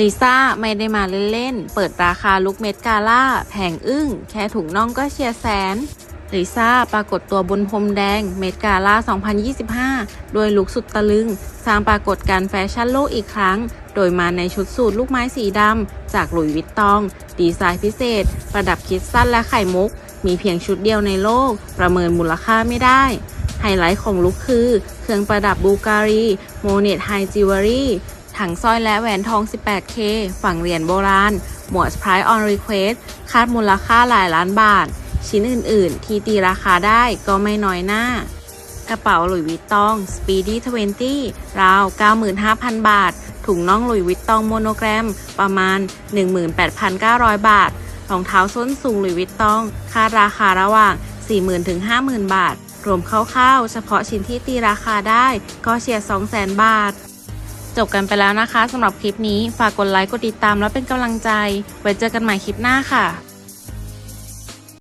ลิซ่าไม่ได้มาเล่นๆ เปิดราคาลุคเมดกาล่าแผงอึ้ง แค่ถุงน่องก็เชียร์แสนลิซ่าปรากฏตัวบนพรมแดงเมดกาล่า 2025 โดยลุคสุดตะลึง สร้างปรากฏการ์แฟชั่นโลกอีกครั้ง โดยมาในชุดสูทลูกไม้สีดำ จากหลุยวิตตอง ดีไซน์พิเศษ ประดับคิดสั้นและไข่มุก มีเพียงชุดเดียวในโลก ประเมินมูลค่าไม่ได้ ไฮไลท์ของลุคคือ เครื่องประดับบูการี โมเนตไฮจิวเวลรี่ ถังสร้อยและแหวนทอง 18K ฝั่งเหรียญโบราณ หมวด Price on Request คาดมูลค่าหลายล้านบาท ชิ้นอื่น ๆ ที่ตีราคาได้ก็ไม่น้อยหน้า กระเป๋าหลุยวิตตอง Speedy 20 ราว 95,000 บาท ถุงน่องหลุยวิตตองโมโนแกรม ประมาณ 18,900 บาท รองเท้าส้นสูงหลุยวิตตอง คาดราคาระหว่าง 40,000ถึง50,000 บาท รวมคร่าวๆ เฉพาะชิ้นที่ตีราคาได้ก็เฉียด200,000 บาท จบกันไปแล้วนะคะสำหรับคลิปนี้ฝากกดไลค์กดติดตามแล้วเป็นกำลังใจ ไว้เจอกันใหม่คลิปหน้าค่ะ